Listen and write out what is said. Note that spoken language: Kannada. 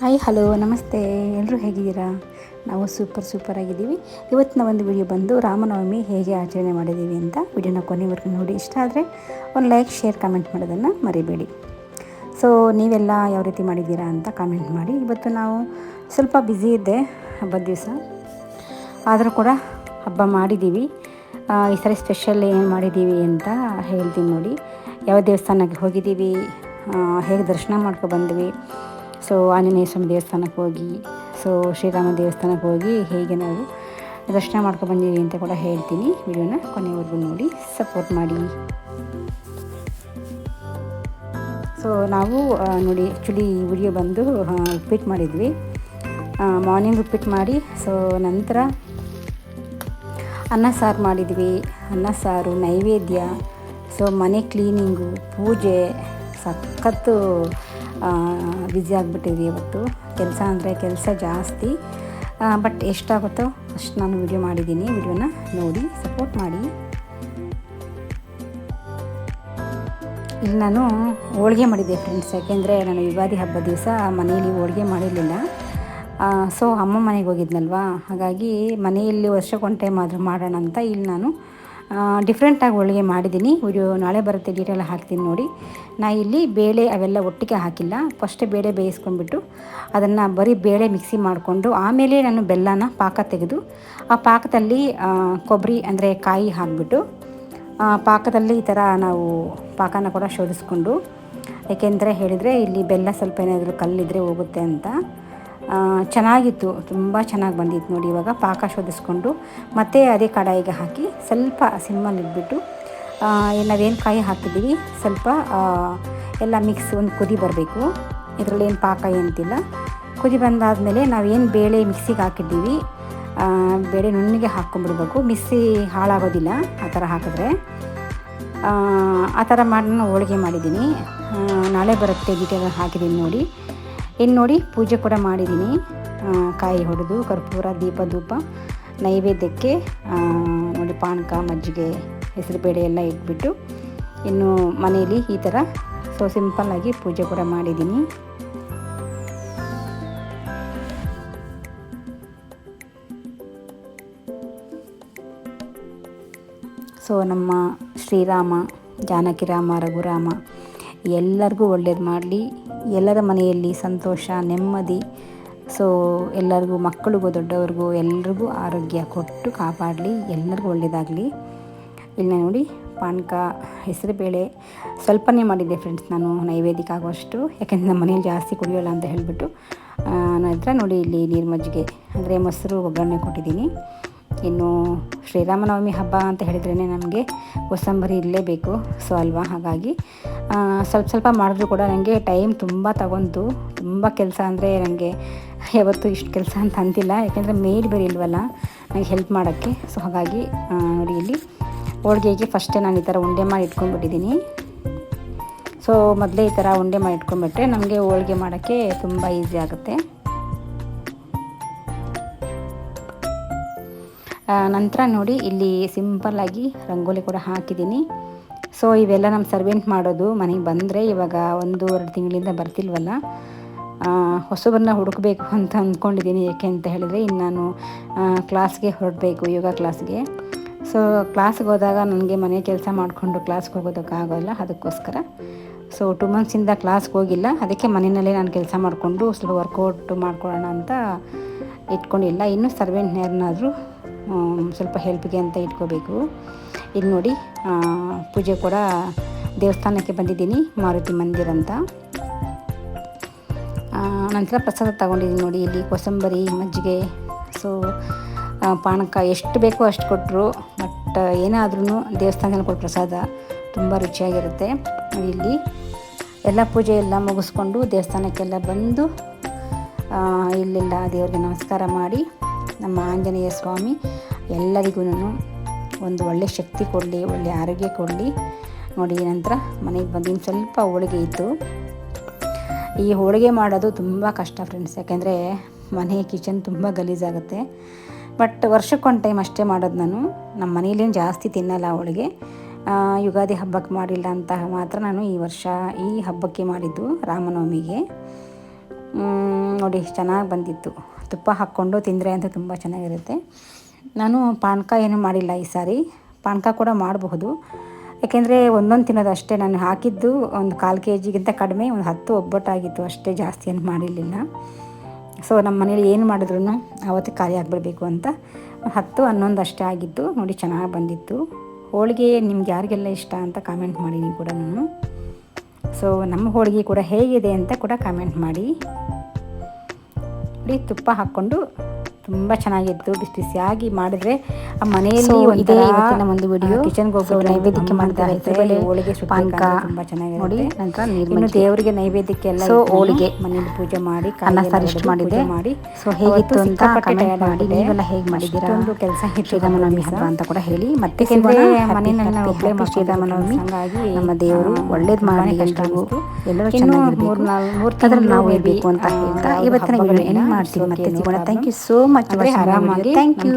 ಹಾಯ್ ಹಲೋ ನಮಸ್ತೆ. ಎಲ್ಲರೂ ಹೇಗಿದ್ದೀರಾ? ನಾವು ಸೂಪರ್ ಸೂಪರ್ ಆಗಿದ್ದೀವಿ. ಇವತ್ತಿನ ಒಂದು ವಿಡಿಯೋ ಬಂದು ರಾಮನವಮಿ ಹೇಗೆ ಆಚರಣೆ ಮಾಡಿದ್ದೀವಿ ಅಂತ ವಿಡಿಯೋನ ಕೊನೆವರೆಗೂ ನೋಡಿ. ಇಷ್ಟ ಆದರೆ ಒಂದು ಲೈಕ್ ಶೇರ್ ಕಮೆಂಟ್ ಮಾಡೋದನ್ನು ಮರಿಬೇಡಿ. ಸೊ ನೀವೆಲ್ಲ ಯಾವ ರೀತಿ ಮಾಡಿದ್ದೀರಾ ಅಂತ ಕಮೆಂಟ್ ಮಾಡಿ. ಇವತ್ತು ನಾವು ಸ್ವಲ್ಪ ಬ್ಯುಸಿ ಇದ್ದೆ ಹಬ್ಬದ ದಿವಸ. ಆದರೂ ಕೂಡ ಹಬ್ಬ ಮಾಡಿದ್ದೀವಿ. ಈ ಸರಿ ಸ್ಪೆಷಲ್ ಏನು ಮಾಡಿದ್ದೀವಿ ಅಂತ ಹೇಳ್ತೀನಿ ನೋಡಿ. ಯಾವ ದೇವಸ್ಥಾನಕ್ಕೆ ಹೋಗಿದ್ದೀವಿ? ಹೇಗೆ ದರ್ಶನ ಮಾಡ್ಕೊ ಬಂದ್ವಿ? ಸೊ ಆಂಜನೇಯಸ್ವಾಮಿ ದೇವಸ್ಥಾನಕ್ಕೆ ಹೋಗಿ ಸೊ ಶ್ರೀರಾಮ ದೇವಸ್ಥಾನಕ್ಕೆ ಹೋಗಿ ಹೇಗೆ ನಾವು ದರ್ಶನ ಮಾಡ್ಕೊಂಡು ಬಂದೀವಿ ಅಂತ ಕೂಡ ಹೇಳ್ತೀನಿ. ವಿಡಿಯೋನ ಕೊನೆವರೆಗೂ ನೋಡಿ ಸಪೋರ್ಟ್ ಮಾಡಿ. ಸೊ ನಾವು ನೋಡಿ ಆ್ಯಕ್ಚುಲಿ ವಿಡಿಯೋ ಬಂದು ಉಪ್ಪಿಟ್ಟು ಮಾಡಿದ್ವಿ. ಮಾರ್ನಿಂಗ್ ಉಪ್ಪಿಟ್ಟು ಮಾಡಿ ಸೊ ನಂತರ ಅನ್ನ ಸಾರು ಮಾಡಿದ್ವಿ. ಅನ್ನ ಸಾರು ನೈವೇದ್ಯ ಸೊ ಮನೆ ಕ್ಲೀನಿಂಗು ಪೂಜೆ ಸಖತ್ತು ಬ್ಯುಸಿ ಆಗಿಬಿಟ್ಟಿದ್ವಿ ಇವತ್ತು. ಕೆಲಸ ಅಂದರೆ ಕೆಲಸ ಜಾಸ್ತಿ. ಬಟ್ ಎಷ್ಟಾಗುತ್ತೋ ಅಷ್ಟು ನಾನು ವಿಡಿಯೋ ಮಾಡಿದ್ದೀನಿ. ವಿಡಿಯೋನ ನೋಡಿ ಸಪೋರ್ಟ್ ಮಾಡಿ. ಇಲ್ಲಿ ನಾನು ಹೋಳಿಗೆ ಮಾಡಿದ್ದೆ ಫ್ರೆಂಡ್ಸ್ ಯಾಕೆಂದರೆ ನಾನು ಯುಗಾದಿ ಹಬ್ಬದ ದಿವಸ ಮನೆಯಲ್ಲಿ ಹೋಳಿಗೆ ಮಾಡಿರಲಿಲ್ಲ. ಸೊ ಅಮ್ಮ ಮನೆಗೆ ಹೋಗಿದ್ನಲ್ವಾ? ಹಾಗಾಗಿ ಮನೆಯಲ್ಲಿ ವರ್ಷಕ್ಕೊಂದು ಟೈಮ್ ಆದರೂ ಮಾಡೋಣ ಅಂತ ಇಲ್ಲಿ ನಾನು ಡಿಫ್ರೆಂಟಾಗಿ ಹೋಳಿಗೆ ಮಾಡಿದ್ದೀನಿ. ವಿಡಿಯೋ ನಾಳೆ ಬರುತ್ತೆ ಡೀಟೇಲ್ ಹಾಕ್ತೀನಿ ನೋಡಿ. ನಾ ಇಲ್ಲಿ ಬೇಳೆ ಅವೆಲ್ಲ ಒಟ್ಟಿಗೆ ಹಾಕಿಲ್ಲ. ಫಸ್ಟ್ ಬೇಳೆ ಬೇಯಿಸ್ಕೊಂಡ್ಬಿಟ್ಟು ಅದನ್ನು ಬರೀ ಬೇಳೆ ಮಿಕ್ಸಿ ಮಾಡಿಕೊಂಡು ಆಮೇಲೆ ನಾನು ಬೆಲ್ಲನ ಪಾಕ ತೆಗೆದು ಆ ಪಾಕದಲ್ಲಿ ಕೊಬ್ಬರಿ ಅಂದರೆ ಕಾಯಿ ಹಾಕಿಬಿಟ್ಟು ಪಾಕದಲ್ಲಿ ಈ ಥರ ನಾವು ಪಾಕನ ಕೂಡ ಶೋಧಿಸ್ಕೊಂಡು, ಏಕೆಂದರೆ ಹೇಳಿದರೆ ಇಲ್ಲಿ ಬೆಲ್ಲ ಸ್ವಲ್ಪ ಏನಾದರೂ ಕಲ್ಲಿದ್ರೆ ಹೋಗುತ್ತೆ ಅಂತ. ಚೆನ್ನಾಗಿತ್ತು. ತುಂಬ ಚೆನ್ನಾಗಿ ಬಂದಿತ್ತು ನೋಡಿ ಇವಾಗ ಪಾಕ ಶೋಧಿಸ್ಕೊಂಡು. ಮತ್ತೆ ಅದೇ ಕಡಾಯಿಗೆ ಹಾಕಿ ಸ್ವಲ್ಪ ಸಿಮ್ಮಲ್ಲಿ ಇಟ್ಬಿಟ್ಟು ಆ, ನಾವೇನು ಕಾಯಿ ಹಾಕಿದ್ದೀವಿ ಸ್ವಲ್ಪ ಎಲ್ಲ ಮಿಕ್ಸ್ ಒಂದು ಕುದಿ ಬರಬೇಕು. ಇದರಲ್ಲಿ ಏನು ಪಾಕ ಏನಂತಿಲ್ಲ ಕುದಿ ಬಂದಾದಮೇಲೆ ನಾವೇನು ಬೇಳೆ ಮಿಕ್ಸಿಗೆ ಹಾಕಿದ್ದೀವಿ ಬೇಳೆ ನುಣ್ಣಿಗೆ ಹಾಕ್ಕೊಂಡ್ಬಿಡ್ಬೇಕು. ಮಿಕ್ಸಿ ಹಾಳಾಗೋದಿಲ್ಲ ಆ ಥರ ಹಾಕಿದ್ರೆ. ಆ, ಆ ಥರ ಮಾಡಿ ನಾನು ಹೋಳಿಗೆ ಮಾಡಿದ್ದೀನಿ. ನಾಳೆ ಬರುತ್ತೆ ಡೀಟೇಲ್ ಹಾಕಿದ್ದೀನಿ ನೋಡಿ. ಇನ್ನು ನೋಡಿ ಪೂಜೆ ಕೂಡ ಮಾಡಿದ್ದೀನಿ. ಕಾಯಿ ಹೊಡೆದು, ಕರ್ಪೂರ, ದೀಪ, ಧೂಪ, ನೈವೇದ್ಯಕ್ಕೆ ನೋಡಿ ಪಾನಕ, ಮಜ್ಜಿಗೆ ಹೆಸರುಬೇಳೆ ಎಲ್ಲ ಇಟ್ಬಿಟ್ಟು, ಇನ್ನು ಮನೆಯಲ್ಲಿ ಈ ಥರ ಸೊ ಸಿಂಪಲ್ಲಾಗಿ ಪೂಜೆ ಕೂಡ ಮಾಡಿದ್ದೀನಿ. ಸೊ ನಮ್ಮ ಶ್ರೀರಾಮ ಜಾನಕಿರಾಮ ರಘುರಾಮ, ಎಲ್ಲರಿಗೂ ಒಳ್ಳೇದು ಮಾಡಲಿ. ಎಲ್ಲರ ಮನೆಯಲ್ಲಿ ಸಂತೋಷ, ನೆಮ್ಮದಿ. ಸೊ ಎಲ್ಲರಿಗೂ, ಮಕ್ಕಳಿಗೂ, ದೊಡ್ಡವ್ರಿಗೂ, ಎಲ್ರಿಗೂ ಆರೋಗ್ಯ ಕೊಟ್ಟು ಕಾಪಾಡಲಿ. ಎಲ್ಲರಿಗೂ ಒಳ್ಳೆಯದಾಗಲಿ ಇಲ್ಲಿ ನೋಡಿ, ಪಾನಕ, ಹೆಸರುಬೇಳೆ, ಸ್ವಲ್ಪನೇ ಮಾಡಿದ್ದೆ ಫ್ರೆಂಡ್ಸ್ ನಾನು ನೈವೇದ್ಯಕ್ಕೆ ಆಗುವಷ್ಟು. ಯಾಕೆಂದರೆ ನಮ್ಮ ಮನೇಲಿ ಜಾಸ್ತಿ ಕುಡಿಯೋಲ್ಲ ಅಂತ ಹೇಳಿಬಿಟ್ಟು. ನಂತರ ನೋಡಿ ಇಲ್ಲಿ ನೀರು ಮಜ್ಜಿಗೆ ಅಂದರೆ ಮೊಸರು, ಒಗ್ಗರಣೆ ಕೊಟ್ಟಿದ್ದೀನಿ. ಇನ್ನು ಶ್ರೀರಾಮನವಮಿ ಹಬ್ಬ ಅಂತ ಹೇಳಿದ್ರೇ ನಮಗೆ ಕೋಸಂಬರಿ ಇರಲೇಬೇಕು. ಸೊ ಅಲ್ವಾ? ಹಾಗಾಗಿ ಸ್ವಲ್ಪ ಸ್ವಲ್ಪ ಮಾಡಿದ್ರು ಕೂಡ ನನಗೆ ಟೈಮ್ ತುಂಬ ತಗೊಂತು ತುಂಬ ಕೆಲಸ ಅಂದರೆ ನನಗೆ ಯಾವತ್ತೂ ಇಷ್ಟು ಕೆಲಸ ಅಂತ ಅಂತಿಲ್ಲ. ಯಾಕೆಂದರೆ ಮೇಲ್ ಬೇರೆ ಇಲ್ವಲ್ಲ ನನಗೆ ಹೆಲ್ಪ್ ಮಾಡೋಕ್ಕೆ. ಸೊ ಹಾಗಾಗಿ ನೋಡಿ ಇಲ್ಲಿ ಹೋಳಿಗೆಗೆ ಫಸ್ಟೇ ನಾನು ಈ ಥರ ಉಂಡೆ ಮಾಡಿ ಇಟ್ಕೊಂಡ್ಬಿಟ್ಟಿದ್ದೀನಿ. ಸೊ ಮೊದಲೇ ಈ ಥರ ಉಂಡೆ ಮಾಡಿ ಇಟ್ಕೊಂಡ್ಬಿಟ್ರೆ ನಮಗೆ ಹೋಳಿಗೆ ಮಾಡೋಕ್ಕೆ ತುಂಬ ಈಸಿ ಆಗುತ್ತೆ. ನಂತರ ನೋಡಿ ಇಲ್ಲಿ ಸಿಂಪಲ್ಲಾಗಿ ರಂಗೋಲಿ ಕೂಡ ಹಾಕಿದ್ದೀನಿ. ಸೊ ಇವೆಲ್ಲ ನಮ್ಮ ಸರ್ವೆಂಟ್ ಮಾಡೋದು. ಮನೆಗೆ ಬಂದರೆ ಇವಾಗ ಒಂದು, ಎರಡು ತಿಂಗಳಿಂದ ಬರ್ತಿಲ್ವಲ್ಲ? ಹೊಸಬರನ್ನ ಹುಡುಕಬೇಕು ಅಂತ ಅಂದ್ಕೊಂಡಿದ್ದೀನಿ ಏಕೆ ಅಂತ ಹೇಳಿದರೆ ಇನ್ನು ನಾನು ಕ್ಲಾಸ್ಗೆ ಹೊರಡಬೇಕು, ಯೋಗ ಕ್ಲಾಸ್ಗೆ ಸೊ ಕ್ಲಾಸ್ಗೆ ಹೋದಾಗ ನನಗೆ ಮನೆ ಕೆಲಸ ಮಾಡಿಕೊಂಡು ಕ್ಲಾಸ್ಗೆ ಹೋಗೋದಕ್ಕಾಗೋಲ್ಲ ಅದಕ್ಕೋಸ್ಕರ. ಸೊ ಟು ಮಂತ್ಸಿಂದ ಕ್ಲಾಸ್ಗೆ ಹೋಗಿಲ್ಲ. ಅದಕ್ಕೆ ಮನೆಯಲ್ಲೇ ನಾನು ಕೆಲಸ ಮಾಡಿಕೊಂಡು ಸ್ವಲ್ಪ ವರ್ಕೌಟ್ ಮಾಡ್ಕೊಳ್ಳೋಣ ಅಂತ ಇಟ್ಕೊಂಡಿಲ್ಲ. ಇನ್ನೂ ಸರ್ವೆಂಟ್ನವ್ರನ್ನಾದರೂ ಸ್ವಲ್ಪ ಹೆಲ್ಪ್ಗೆ ಅಂತ ಇಟ್ಕೋಬೇಕು. ಇಲ್ಲಿ ನೋಡಿ ಪೂಜೆ ಕೂಡ ದೇವಸ್ಥಾನಕ್ಕೆ ಬಂದಿದ್ದೀನಿ, ಮಾರುತಿ ಮಂದಿರ ಅಂತ. ನಂತರ ಪ್ರಸಾದ ತಗೊಂಡಿದ್ದೀನಿ ನೋಡಿ, ಇಲ್ಲಿ ಕೋಸಂಬರಿ, ಮಜ್ಜಿಗೆ. ಸೊ ಪಾನಕ ಎಷ್ಟು ಬೇಕೋ ಅಷ್ಟು ಕೊಟ್ಟರು ಬಟ್ ಏನಾದ್ರೂ ದೇವಸ್ಥಾನದಲ್ಲಿ ಕೊಟ್ಟು ಪ್ರಸಾದ ತುಂಬ ರುಚಿಯಾಗಿರುತ್ತೆ. ಇಲ್ಲಿ ಎಲ್ಲ ಪೂಜೆ ಎಲ್ಲ ಮುಗಿಸ್ಕೊಂಡು ದೇವಸ್ಥಾನಕ್ಕೆಲ್ಲ ಬಂದು ಇಲ್ಲೆಲ್ಲ ದೇವರಿಗೆ ನಮಸ್ಕಾರ ಮಾಡಿ ನಮ್ಮ ಆಂಜನೇಯ ಸ್ವಾಮಿ, ಎಲ್ಲರಿಗೂ ಒಂದು ಒಳ್ಳೆಯ ಶಕ್ತಿ ಕೊಡಲಿ ಒಳ್ಳೆಯ ಆರೋಗ್ಯ ಕೊಡಲಿ. ನೋಡಿ ನಂತರ ಮನೆಗೆ ಬಂದಿನ ಸ್ವಲ್ಪ ಹೋಳಿಗೆ ಇತ್ತು. ಈ ಹೋಳಿಗೆ ಮಾಡೋದು ತುಂಬ ಕಷ್ಟ ಫ್ರೆಂಡ್ಸ್ ಯಾಕೆಂದರೆ ಮನೆ ಕಿಚನ್ ತುಂಬ ಗಲೀಜಾಗುತ್ತೆ. ಬಟ್ ವರ್ಷಕ್ಕೊಂದು ಟೈಮ್ ಅಷ್ಟೇ ಮಾಡೋದು ನಾನು. ನಮ್ಮ ಮನೇಲೇನು ಜಾಸ್ತಿ ತಿನ್ನಲ್ಲ ಹೋಳಿಗೆ. ಯುಗಾದಿ ಹಬ್ಬಕ್ಕೆ ಮಾಡಿಲ್ಲ ಅಂತ ಮಾತ್ರ ನಾನು ಈ ವರ್ಷ ಈ ಹಬ್ಬಕ್ಕೆ ಮಾಡಿದ್ದು ರಾಮನವಮಿಗೆ. ನೋಡಿ, ಚೆನ್ನಾಗಿ ಬಂದಿತ್ತು. ತುಪ್ಪ ಹಾಕ್ಕೊಂಡು ತಿಂದರೆ ಅಂತ ತುಂಬ ಚೆನ್ನಾಗಿರುತ್ತೆ. ನಾನು ಪಾನಕ ಏನು ಮಾಡಿಲ್ಲ ಈ ಸಾರಿ. ಪಾನಕ ಕೂಡ ಮಾಡಬಹುದು. ಯಾಕೆಂದರೆ ಒಂದೊಂದು ತಿನ್ನೋದು ಅಷ್ಟೇ. ನಾನು ಹಾಕಿದ್ದು ಒಂದು ಕಾಲು ಕೆ ಜಿಗಿಂತ ಕಡಿಮೆ, ಒಂದು ಹತ್ತು ಒಬ್ಬಟ್ಟಾಗಿತ್ತು. ಅಷ್ಟೇ ಜಾಸ್ತಿ ಏನು ಮಾಡಿರಲಿಲ್ಲ. ಸೊ ನಮ್ಮ ಮನೇಲಿ ಏನು ಮಾಡಿದ್ರು ಆವತ್ತು ಖಾಲಿ ಆಗಿಬಿಡಬೇಕು ಅಂತ. ಹತ್ತು, ಹನ್ನೊಂದು ಅಷ್ಟೇ ಆಗಿತ್ತು. ನೋಡಿ, ಚೆನ್ನಾಗಿ ಬಂದಿತ್ತು. ಹೋಳಿಗೆ ನಿಮ್ಗೆ ಯಾರಿಗೆಲ್ಲ ಇಷ್ಟ ಅಂತ ಕಾಮೆಂಟ್ ಮಾಡಿ ಕೂಡ ನಾನು. ಸೊ ನಮ್ಮ ಹೋಳಿಗೆ ಕೂಡ ಹೇಗಿದೆ ಅಂತ ಕೂಡ ಕಾಮೆಂಟ್ ಮಾಡಿ. ತುಪ್ಪ ಹಾಕ್ಕೊಂಡು ತುಂಬ ಚೆನ್ನಾಗಿತ್ತು. ಬಿಸಿ ಬಿಸಿಯಾಗಿ ಮಾಡಿದ್ರೆ ಆ ಮನೆಯಲ್ಲಿ ಇದೆ ಇವತ್ತಿನ ಒಂದು ವಿಡಿಯೋ ಕಿಚನ್ಗೆ ಹೋಗೋ ನೈವೇದ್ಯಕ್ಕೆ ಮಾಡ್ತಾರೆ. ಹೆಸರುಬೇಳೆ, ಹೋಳಿಗೆ ಪಾನಕ ತುಂಬ ಚೆನ್ನಾಗಿರುತ್ತೆ. ನೋಡಿ, ನಂತರ ನೀರು ದೇವರಿಗೆ ನೈವೇದ್ಯಕ್ಕೆ ಎಲ್ಲ ಸೊ ಹೋಳಿಗೆ. ಮನೆಯಲ್ಲಿ ಪೂಜೆ ಮಾಡಿ ಅನ್ನ ಸಾರು ಇಷ್ಟು ಮಾಡಿದೆ. ಮಾಡಿ. ಸೊ ಹೇಗಿತ್ತು ಅಂತ ಕಮೆಂಟ್ ಮಾಡಿ. ನೀವೆಲ್ಲ ಹೇಗೆ ಮಾಡಿದ್ದೀರಾ? ಒಂದು ಕೆಲಸ ಶ್ರೀರಾಮನವಮಿ ಹಬ್ಬ ಅಂತ ಕೂಡ ಹೇಳಿ. ಮತ್ತೆ ಯಾಕೆಂದ್ರೆ ಸಿಗೋಣ. Happy, ಮನೆಯಲ್ಲಿ happy, ನಾನು ಒಬ್ಳೇ ಶ್ರೀರಾಮನವಮಿ ಹಂಗಾಗಿ ನಮ್ಮ ದೇವರು ಒಳ್ಳೇದು ಮಾಡಿ ಎಲ್ರಿಗೂ. ಎಲ್ಲರೂ ಚೆನ್ನಾಗಿ ಮೂರ್ ನಾಲ್ಕು ಮೂರ್ ನಾವು ಇರಬೇಕು ಅಂತ ಹೇಳ್ತಾ ಇವತ್ತಿನ ವಿಡಿಯೋ ಎಂಡ್ ಮಾಡ್ತೀನಿ ಮತ್ತೆ ಸಿಗೋಣ. ಥ್ಯಾಂಕ್ ಯು ಸೋ ಮಚ್ ಆದ್ರೆ ಆರಾಮಾಗಿ ಥ್ಯಾಂಕ್ ಯು